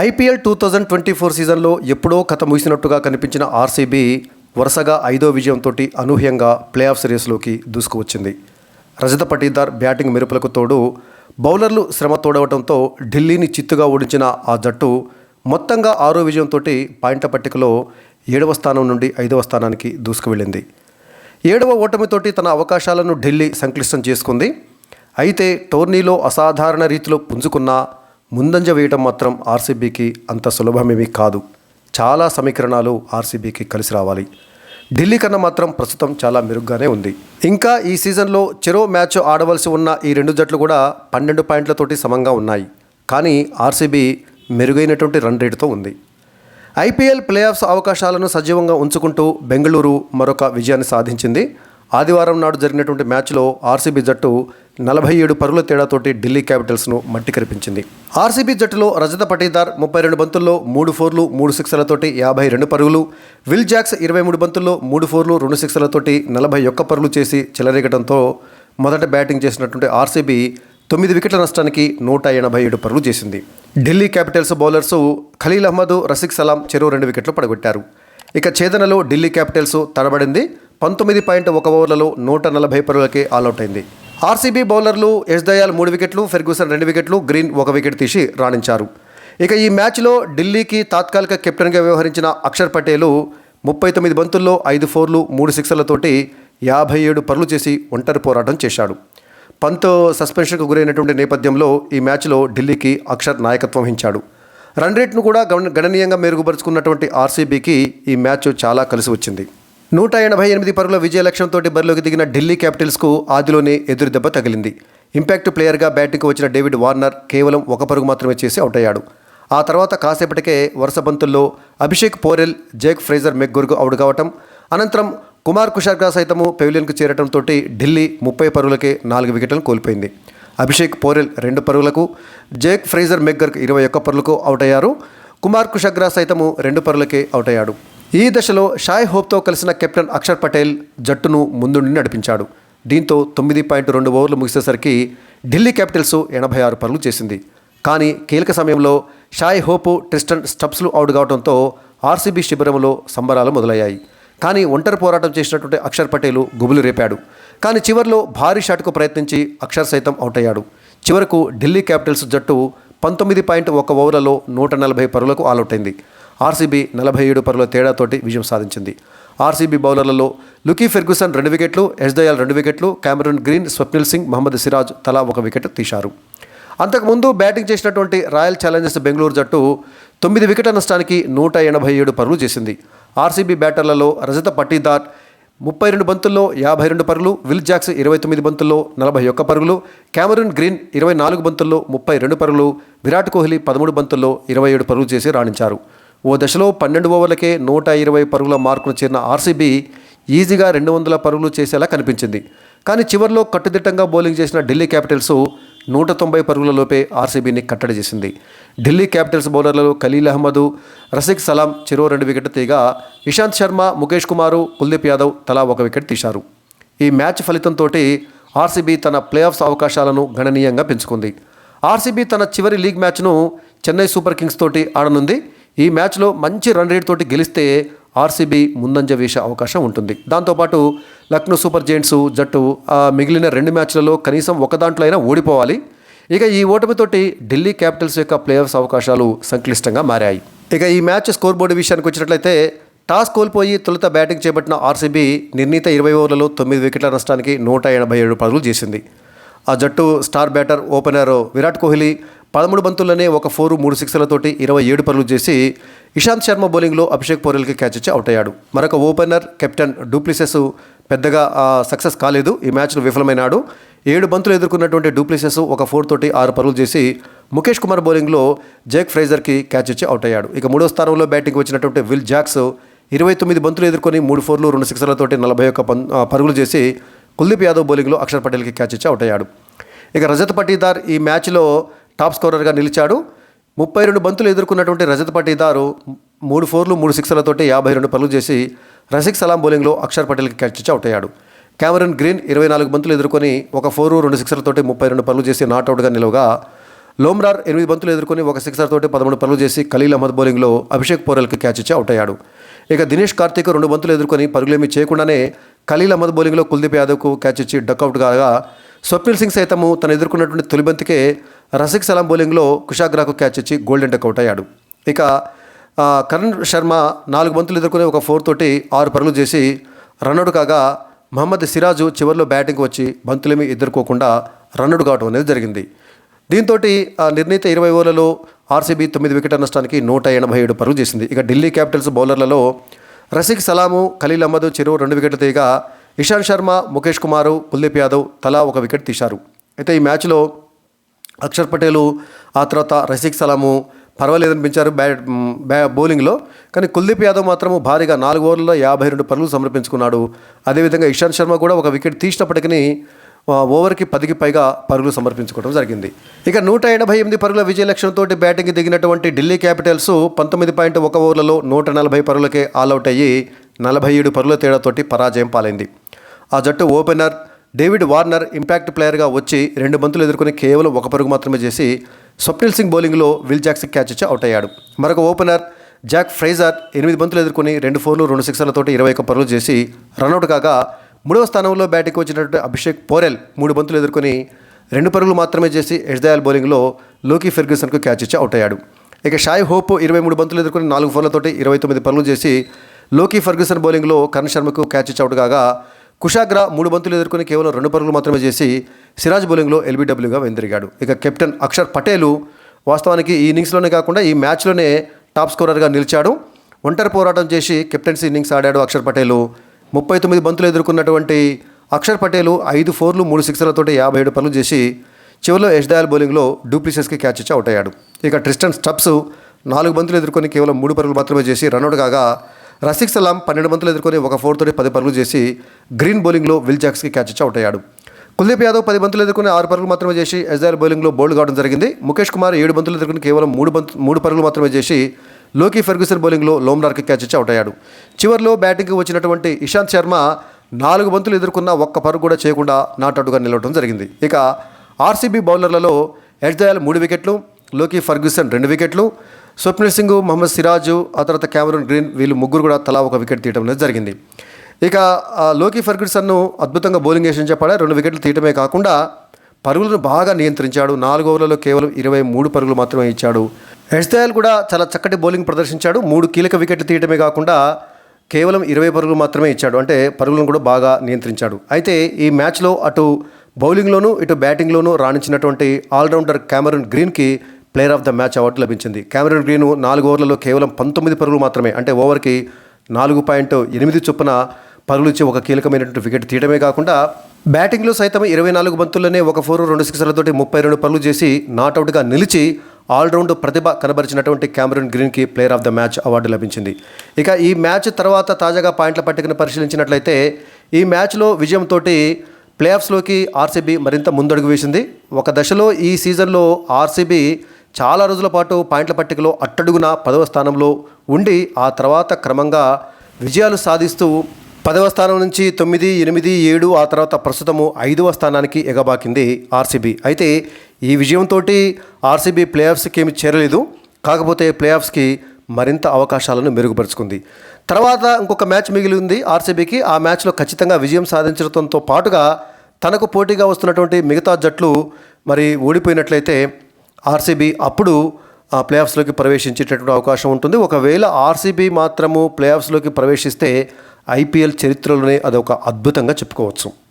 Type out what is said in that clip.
IPL two thousand twenty four సీజన్లో ఎప్పుడో కథ ముగిసినట్టుగా కనిపించిన ఆర్సీబీ వరుసగా ఐదో విజయంతో అనూహ్యంగా ప్లే ఆఫ్ సిరీస్లోకి దూసుకువచ్చింది. రజత పటీదార్ బ్యాటింగ్ మెరుపులకు తోడు బౌలర్లు శ్రమ తోడవడంతో ఢిల్లీని చిత్తుగా ఓడించిన ఆ జట్టు మొత్తంగా ఆరో విజయంతో పాయింట్ల పట్టికలో ఏడవ స్థానం నుండి ఐదవ స్థానానికి దూసుకువెళ్ళింది. ఏడవ ఓటమితోటి తన అవకాశాలను ఢిల్లీ సంక్లిష్టం చేసుకుంది. అయితే టోర్నీలో అసాధారణ రీతిలో పుంజుకున్న ముందంజ వేయటం మాత్రం ఆర్సీబీకి అంత సులభమేమీ కాదు. చాలా సమీకరణాలు ఆర్సీబీకి కలిసి రావాలి. ఢిల్లీ కన్నా మాత్రం ప్రస్తుతం చాలా మెరుగ్గానే ఉంది. ఇంకా ఈ సీజన్లో చెరో మ్యాచ్ ఆడవలసి ఉన్న ఈ రెండు జట్లు కూడా పన్నెండు పాయింట్లతోటి సమంగా ఉన్నాయి. కానీ ఆర్సీబీ మెరుగైనటువంటి రన్ రేటుతో ఉంది. ఐపీఎల్ ప్లే ఆఫ్స్ అవకాశాలను సజీవంగా ఉంచుకుంటూ బెంగళూరు మరొక విజయాన్ని సాధించింది. ఆదివారం నాడు జరిగినటువంటి మ్యాచ్లో ఆర్సీబీ జట్టు నలభై ఏడు పరుగుల తేడాతోటి ఢిల్లీ క్యాపిటల్స్ను మట్టి కరిపించింది ఆర్సీబీ జట్టులో రజత పటీదార్ ముప్పై రెండు బంతుల్లో మూడు ఫోర్లు మూడు సిక్స్లతోటి యాభై రెండు పరుగులు విల్ జాక్స్ ఇరవై మూడు బంతుల్లో మూడు ఫోర్లు రెండు సిక్స్లతోటి నలభై ఒక్క పరుగులు చేసి చెలరేగడంతో మొదట బ్యాటింగ్ చేసినటువంటి ఆర్సీబీ తొమ్మిది వికెట్ల నష్టానికి నూట ఎనభై ఏడు పరుగులు చేసింది. ఢిల్లీ క్యాపిటల్స్ బౌలర్సు ఖలీల్ అహ్మద్ రసిక్ సలాం చెరువు రెండు వికెట్లు పడగొట్టారు. ఇక ఛేదనలో ఢిల్లీ క్యాపిటల్స్ తడబడింది. పంతొమ్మిది పాయింట్ ఒక ఓవర్లలో నూట నలభై పరుగులకే ఆల్అవుట్ అయింది. ఆర్సీబీ బౌలర్లు యశ్ దయాల్ మూడు వికెట్లు ఫెర్గూసన్ రెండు వికెట్లు గ్రీన్ ఒక వికెట్ తీసి రాణించారు. ఇక ఈ మ్యాచ్లో ఢిల్లీకి తాత్కాలిక కెప్టెన్గా వ్యవహరించిన అక్షర్ పటేలు ముప్పై తొమ్మిది బంతుల్లో ఐదు ఫోర్లు మూడు సిక్స్లతోటి యాభై ఏడు పరులు చేసి ఒంటరి పోరాటం చేశాడు. పంత్ సస్పెన్షన్కు గురైనటువంటి నేపథ్యంలో ఈ మ్యాచ్లో ఢిల్లీకి అక్షర్ నాయకత్వం వహించాడు. రన్ రేట్ను కూడా గణ- గణనీయంగా మెరుగుపరుచుకున్నటువంటి ఆర్సీబీకి ఈ మ్యాచ్ చాలా కలిసి వచ్చింది. నూట ఎనభై ఎనిమిది పరుగుల విజయ లక్ష్యంతో బరిలోకి దిగిన ఢిల్లీ క్యాపిటల్స్కు ఆదిలోనే ఎదురుదెబ్బ తగిలింది. ఇంపాక్ట్ ప్లేయర్గా బ్యాటింగ్కు వచ్చిన డేవిడ్ వార్నర్ కేవలం ఒక పరుగు మాత్రమే చేసి అవుట్ అయ్యాడు. ఆ తర్వాత కాసేపటికే వరుస బంతుల్లో అభిషేక్ పోరెల్ జేక్ ఫ్రేజర్ మెగ్గుర్కు అవుట్ కావటం అనంతరం కుమార్ కుషార్గా సైతము పెవిలియన్కు చేరటంతో ఢిల్లీ ముప్పై పరుగులకే నాలుగు వికెట్లను కోల్పోయింది. అభిషేక్ పోరెల్ రెండు పరుగులకు జేక్ ఫ్రేజర్ మెగ్గర్కు ఇరవై ఒక్క పరుగులకు అవుట్ అయ్యారు. కుమార్ కుషగ్రా సైతము రెండు పరుగులకే అవుట్ అయ్యాడు. ఈ దశలో షాయ్ హోప్తో కలిసిన కెప్టెన్ అక్షర్ పటేల్ జట్టును ముందుండి నడిపించాడు. దీంతో తొమ్మిది పాయింట్ రెండు ఓవర్లు ముగిసేసరికి ఢిల్లీ క్యాపిటల్స్ ఎనభై ఆరు పరుగులు చేసింది. కానీ కీలక సమయంలో షాయ్ హోపు ట్రిస్టన్ స్టబ్స్లు అవుట్ కావడంతో ఆర్సీబీ శిబిరంలో సంబరాలు మొదలయ్యాయి. కానీ ఒంటరి పోరాటం చేసినటువంటి అక్షర్ పటేలు గుబులు రేపాడు. కానీ చివర్లో భారీ షాట్కు ప్రయత్నించి అక్షర్ సైతం అవుట్ అయ్యాడు. చివరకు ఢిల్లీ క్యాపిటల్స్ జట్టు పంతొమ్మిది పాయింట్ ఒక ఓవర్లలో నూట నలభై పరుగులకు ఆలౌట్ అయింది. ఆర్సీబీ నలభై ఏడు పరుల తేడాతోటి విజయం సాధించింది. ఆర్సీబీ బౌలర్లలో లుకీ ఫెర్గుసన్ రెండు వికెట్లు ఎస్దయాల్ రెండు వికెట్లు కెమెరూన్ గ్రీన్ స్వప్నిల్ సింగ్ మహమ్మద్ సిరాజ్ తలా ఒక వికెట్ తీశారు. అంతకుముందు బ్యాటింగ్ చేసినటువంటి రాయల్ ఛాలెంజర్స్ బెంగళూరు జట్టు తొమ్మిది వికెట్ల నష్టానికి నూట ఎనభై ఏడు పరులు చేసింది. ఆర్సీబీ బ్యాటర్లలో రజత పట్టీదార్ ముప్పై రెండు బంతుల్లో యాభై రెండు పరుగులు విల్ జాక్స్ ఇరవై తొమ్మిది బంతుల్లో నలభై ఒక్క పరుగులు క్యామరూన్ గ్రీన్ ఇరవై నాలుగు బంతుల్లో ముప్పై రెండు పరుగులు విరాట్ కోహ్లీ పదమూడు బంతుల్లో ఇరవై ఏడు పరుగులు చేసి రాణించారు. ఓ దశలో పన్నెండు ఓవర్లకే నూట ఇరవై పరుగుల మార్కును చేరిన ఆర్సీబీ ఈజీగా రెండు వందల పరుగులు చేసేలా కనిపించింది. కానీ చివర్లో కట్టుదిట్టంగా బౌలింగ్ చేసిన ఢిల్లీ క్యాపిటల్స్ నూట తొంభై పరుగుల లోపే ఆర్సీబీని కట్టడి చేసింది. ఢిల్లీ క్యాపిటల్స్ బౌలర్లలో ఖలీల్ అహ్మద్ రసిక్ సలాం చెరో రెండు వికెట్ తీగా ఇషాంత్ శర్మ ముఖేష్ కుమారు కుల్దీప్ యాదవ్ తలా ఒక వికెట్ తీశారు. ఈ మ్యాచ్ ఫలితంతో ఆర్సీబీ తన ప్లే ఆఫ్స్ అవకాశాలను గణనీయంగా పెంచుకుంది. ఆర్సీబీ తన చివరి లీగ్ మ్యాచ్ను చెన్నై సూపర్ కింగ్స్ తోటి ఆడనుంది. ఈ మ్యాచ్లో మంచి రన్ రేట్ తోటి గెలిస్తే ఆర్సీబీ ముందంజ వేసే అవకాశం ఉంటుంది. దాంతోపాటు లక్నో సూపర్ జెయింట్స్ జట్టు ఆ మిగిలిన రెండు మ్యాచ్లలో కనీసం ఒక దాంట్లో అయినా ఓడిపోవాలి. ఇక ఈ ఓటమితోటి ఢిల్లీ క్యాపిటల్స్ యొక్క ప్లే ఆఫ్స్ అవకాశాలు సంక్లిష్టంగా మారాయి. ఇక ఈ మ్యాచ్ స్కోర్ బోర్డు విషయానికి వచ్చినట్లయితే టాస్ కోల్పోయి తొలుత బ్యాటింగ్ చేపట్టిన ఆర్సీబీ నిర్ణీత ఇరవై ఓవర్లలో తొమ్మిది వికెట్ల నష్టానికి నూట ఎనభై ఏడు పరుగులు చేసింది. ఆ జట్టు star batter opener Virat Kohli పదమూడు బంతుల్లోనే ఒక ఫోరు మూడు సిక్స్లతోటి ఇరవై ఏడు పరులు చేసి ఇషాంత్ శర్మ బౌలింగ్లో అభిషేక్ పోరెల్కి క్యాచ్ ఇచ్చి అవుట్ అయ్యాడు. మరొక ఓపెనర్ కెప్టెన్ డూప్లిసెస్ పెద్దగా సక్సెస్ కాలేదు. ఈ మ్యాచ్లో విఫలమైనాడు. ఏడు బంతులు ఎదుర్కొన్నటువంటి డూప్లిసెస్ ఒక ఫోర్ తోటి ఆరు పరులు చేసి ముఖేష్ కుమార్ బౌలింగ్లో జేక్ ఫ్రైజర్కి క్యాచ్ ఇచ్చి అవుట్ అయ్యాడు. ఇక మూడో స్థానంలో బ్యాటింగ్ వచ్చినటువంటి విల్ జాక్స్ ఇరవై తొమ్మిది బంతులు ఎదుర్కొని మూడు ఫోర్లు రెండు సిక్స్లతోటి నలభై ఒక్క పరుగులు చేసి కుల్దీప్ యాదవ్ బౌలింగ్లో అక్షర్ పటేల్కి క్యాచ్ ఇచ్చి అవుట్ అయ్యాడు. ఇక రజత్ పటీదార్ ఈ మ్యాచ్లో టాప్ స్కోరర్గా నిలిచాడు. ముప్పై రెండు బంతులు ఎదుర్కొన్నటువంటి రజత్ పటీదారు మూడు ఫోర్లు మూడు సిక్స్లతోటి యాభై రెండు పనులు చేసి రసిక్ సలాం బౌలింగ్లో అక్షర్ పటేల్కి క్యాచ్ ఇచ్చి అవుట్ అయ్యాడు. కెమెరన్ గ్రీన్ ఇరవై నాలుగు బంతులు ఎదుర్కొని ఒక ఫోరు రెండు సిక్సర్లతోటి ముప్పై రెండు పనులు చేసి నాట్అవుట్గా నిలవగా లోమ్రార్ ఎనిమిది బంతులు ఎదుర్కొని ఒక సిక్సర్ తోటి పదమూడు పనులు చేసి ఖలీల్ అహ్మద్ బౌలింగ్లో అభిషేక్ పోరెల్కి క్యాచ్ ఇచ్చి అవుట్ అయ్యాడు. ఇక దినేష్ కార్తీక్ రెండు బంతులు ఎదుర్కొని పరుగులేమీ చేయకుండానే ఖలీల్ అహ్మద్ బౌలింగ్లో కుల్దీప్ యాదవ్కు క్యాచ్ ఇచ్చి డక్అవుట్ కాగా స్వప్నిల్ సింగ్ సైతము తను ఎదుర్కొన్నటువంటి తొలిబంతికే రసిక్ సలాం బౌలింగ్లో కుషాగ్రాకు క్యాచ్ ఇచ్చి గోల్డెన్ డక్అవుట్ అయ్యాడు ఇక కరణ్ శర్మ నాలుగు బంతులు ఎదుర్కొనే ఒక ఫోర్ తోటి ఆరు పరుగులు చేసి రన్నడు కాగా మహమ్మద్ సిరాజు చివరిలో బ్యాటింగ్ వచ్చి బంతులేమీ ఎదుర్కోకుండా రన్నడు కావడం అనేది జరిగింది. దీంతో నిర్ణీత ఇరవై ఓవర్లలో ఆర్సీబీ తొమ్మిది వికెట్ల నష్టానికి నూట ఎనభై ఏడు పరుగులు చేసింది. ఇక ఢిల్లీ క్యాపిటల్స్ బౌలర్లలో రసిక్ సలాము ఖలీల్ అహ్మద్ చెరువు రెండు వికెట్లు తీయగా ఇషాంత్ శర్మ ముఖేష్ కుమారు కుల్దీప్ యాదవ్ తలా ఒక వికెట్ తీశారు. అయితే ఈ మ్యాచ్లో అక్షర్ పటేలు ఆ తర్వాత రసిక్ సలాము పర్వాలేదనిపించారు బ్యాట్ బ్యా బౌలింగ్లో. కానీ కుల్దీప్ యాదవ్ మాత్రము భారీగా నాలుగు ఓవర్లలో యాభై రెండు పరుగులు సమర్పించుకున్నాడు. అదేవిధంగా ఇషాంత్ శర్మ కూడా ఒక వికెట్ తీసినప్పటికీ ఓవర్కి పదికి పైగా పరుగులు సమర్పించుకోవడం జరిగింది. ఇక నూట ఎనభై ఎనిమిది పరుగుల విజయ లక్ష్యంతో బ్యాటింగ్ దిగినటువంటి ఢిల్లీ క్యాపిటల్స్ పంతొమ్మిది పాయింట్ ఒక ఓవర్లలో నూట నలభై పరుగులకే ఆల్అవుట్ అయ్యి నలభై ఏడు పరుగుల తేడాతోటి పరాజయం పాలైంది. ఆ జట్టు ఓపెనర్ డేవిడ్ వార్నర్ ఇంపాక్ట్ ప్లేయర్గా వచ్చి రెండు బంతులు ఎదుర్కొని కేవలం ఒక పరుగు మాత్రమే చేసి స్వప్నిల్ సింగ్ బౌలింగ్లో విల్ జాక్స్ క్యాచ్ ఇచ్చి అవుట్ అయ్యాడు. మరొక ఓపెనర్ జాక్ ఫ్రైజర్ ఎనిమిది బంతులు ఎదుర్కొని రెండు ఫోర్లు రెండు సిక్సర్లతోటి ఇరవై ఒక్క పరుగులు చేసి రన్అట్ కాగా మూడవ స్థానంలో బ్యాటింగ్ వచ్చినటువంటి అభిషేక్ పోరెల్ మూడు బంతులు ఎదుర్కొని రెండు పరుగులు మాత్రమే చేసి ఎజ్దయాల్ బౌలింగ్లో లోకీ ఫెర్గ్యూసన్కు క్యాచ్ ఇచ్చి అవుట్ అయ్యాడు. ఇక షాయ్ హోప్ ఇరవై మూడు బంతులు ఎదుర్కొని నాలుగు ఫోర్లతోటి ఇరవై తొమ్మిది పరుగులు చేసి లోకీ ఫెర్గ్యూసన్ బౌలింగ్లో కరణ్ శర్మకు క్యాచ్ ఇచ్చి అవుట్ కాగా కుషాగ్ర మూడు బంతులు ఎదుర్కొని కేవలం రెండు పరుగులు మాత్రమే చేసి సిరాజ్ బౌలింగ్లో ఎల్బీడబ్ల్యూగా వెందిరిగాడు. ఇక కెప్టెన్ అక్షర్ పటేలు వాస్తవానికి ఈ ఇన్నింగ్స్లోనే కాకుండా ఈ మ్యాచ్లోనే టాప్ స్కోరర్గా నిలిచాడు. ఒంటరి పోరాటం చేసి కెప్టెన్సీ ఇన్నింగ్స్ ఆడాడు అక్షర్ పటేలు. ముప్పై తొమ్మిది బంతులు ఎదుర్కొన్నటువంటి అక్షర్ పటేలు ఐదు ఫోర్లు మూడు సిక్స్లతోటి యాభై ఏడు పనులు చేసి చివరిలో యష్దయాల్ బౌలింగ్లో డూప్లిసెస్కి క్యాచ్ ఇచ్చి అవుట్ అయ్యాడు. ఇక ట్రిస్టన్ స్టప్స్ నాలుగు బంతులు ఎదుర్కొని కేవలం మూడు పరుగులు మాత్రమే చేసి రన్అట్ కాగా రసిక్ సలాం పన్నెండు బంతులు ఎదుర్కొని ఒక ఫోర్ తోటి పది పరుగులు చేసి గ్రీన్ బౌలింగ్లో విల్ జాక్స్కి క్యాచ్ ఇచ్చి అవుట్ అయ్యాడు. కుల్దీప్ యాదవ్ పది బంతులు ఎదుర్కొని ఆరు పరుగులు మాత్రమే చేసి ఎజ్రాయల్ బౌలింగ్లో బౌల్డ్ కావడం జరిగింది. ముఖేష్ కుమార్ ఏడు బంతులు ఎదుర్కొని కేవలం మూడు బంతు మూడు పరుగులు మాత్రమే చేసి లోకీ ఫెర్గ్యూసన్ బౌలింగ్లో లోమ్లార్కి క్యాచ్ ఇచ్చి అవుట్ అయ్యాడు. చివరిలో బ్యాటింగ్కి వచ్చినటువంటి ఇషాంత్ శర్మ నాలుగు బంతులు ఎదుర్కొన్న ఒక్క పరుగు కూడా చేయకుండా నాటౌట్గా నిలవడం జరిగింది. ఇక ఆర్సీబీ బౌలర్లలో ఎజ్దయాల్ మూడు వికెట్లు లోకీ ఫర్గ్యూసన్ రెండు వికెట్లు స్వప్నిల్ సింగ్ మహమ్మద్ సిరాజు ఆ తర్వాత క్యామరూన్ గ్రీన్ వీళ్ళు ముగ్గురు కూడా తలా ఒక వికెట్ తీయడం అనేది జరిగింది. ఇక ఆ, లోకీ ఫర్గ్యూసన్ను అద్భుతంగా బౌలింగ్ వేసి చెప్పాడు? రెండు వికెట్లు తీయటమే కాకుండా పరుగులను బాగా నియంత్రించాడు. నాలుగు ఓవర్లలో కేవలం ఇరవై మూడు పరుగులు మాత్రమే ఇచ్చాడు. ఎస్దయాల్ కూడా చాలా చక్కటి బౌలింగ్ ప్రదర్శించాడు. మూడు కీలక వికెట్లు తీయటమే కాకుండా కేవలం ఇరవై పరుగులు మాత్రమే ఇచ్చాడు. అంటే పరుగులను కూడా బాగా నియంత్రించాడు. అయితే ఈ మ్యాచ్లో అటు బౌలింగ్లోనూ ఇటు బ్యాటింగ్లోనూ రాణించినటువంటి ఆల్రౌండర్ క్యామరన్ గ్రీన్కి player of the match award లభించింది. క్యామరన్ గ్రీన్ నాలుగు ఓవర్లలో కేవలం పంతొమ్మిది పరుగులు మాత్రమే అంటే ఓవర్కి నాలుగు పాయింట్ ఎనిమిది చొప్పున పరుగులు ఇచ్చి ఒక కీలకమైనటువంటి వికెట్ తీయడమే కాకుండా బ్యాటింగ్లో సైతం ఇరవై నాలుగు బంతుల్లోనే ఒక ఫోర్ రెండు సిక్స్లతోటి ముప్పై రెండు పనులు చేసి నాట్అవుట్గా నిలిచి ఆల్రౌండ్ ప్రతిభ కనబరిచినటువంటి క్యామరన్ గ్రీన్కి player of the match award లభించింది. ఇక ఈ మ్యాచ్ తర్వాత తాజాగా పాయింట్ల పట్టికను పరిశీలించినట్లయితే ఈ మ్యాచ్లో విజయంతో ప్లే ఆఫ్స్లోకి ఆర్సీబీ మరింత ముందడుగు వేసింది. ఒక దశలో ఈ సీజన్లో ఆర్సీబీ చాలా రోజుల పాటు పాయింట్ల పట్టికలో అట్టడుగున పదవ స్థానంలో ఉండి ఆ తర్వాత క్రమంగా విజయాలు సాధిస్తూ పదవ స్థానం నుంచి తొమ్మిది ఎనిమిది ఏడు ఆ తర్వాత ప్రస్తుతము ఐదవ స్థానానికి ఎగబాకింది ఆర్సీబీ. అయితే ఈ విజయంతో ఆర్సీబీ ప్లే ఆఫ్స్కి ఏమి చేరలేదు. కాకపోతే ప్లే ఆఫ్స్కి మరింత అవకాశాలను మెరుగుపరుచుకుంది. తర్వాత ఇంకొక మ్యాచ్ మిగిలి ఉంది ఆర్సీబీకి. ఆ మ్యాచ్లో ఖచ్చితంగా విజయం సాధించడంతో పాటుగా తనకు పోటీగా వస్తున్నటువంటి మిగతా జట్లు మరి ఓడిపోయినట్లయితే ఆర్సీబీ అప్పుడు ఆ ప్లే ఆఫ్స్లోకి ప్రవేశించేటటువంటి అవకాశం ఉంటుంది. ఒకవేళ ఆర్సీబీ మాత్రము ప్లే ఆఫ్స్లోకి ప్రవేశిస్తే ఐపీఎల్ చరిత్రలోనే అదొక అద్భుతంగా చెప్పుకోవచ్చు.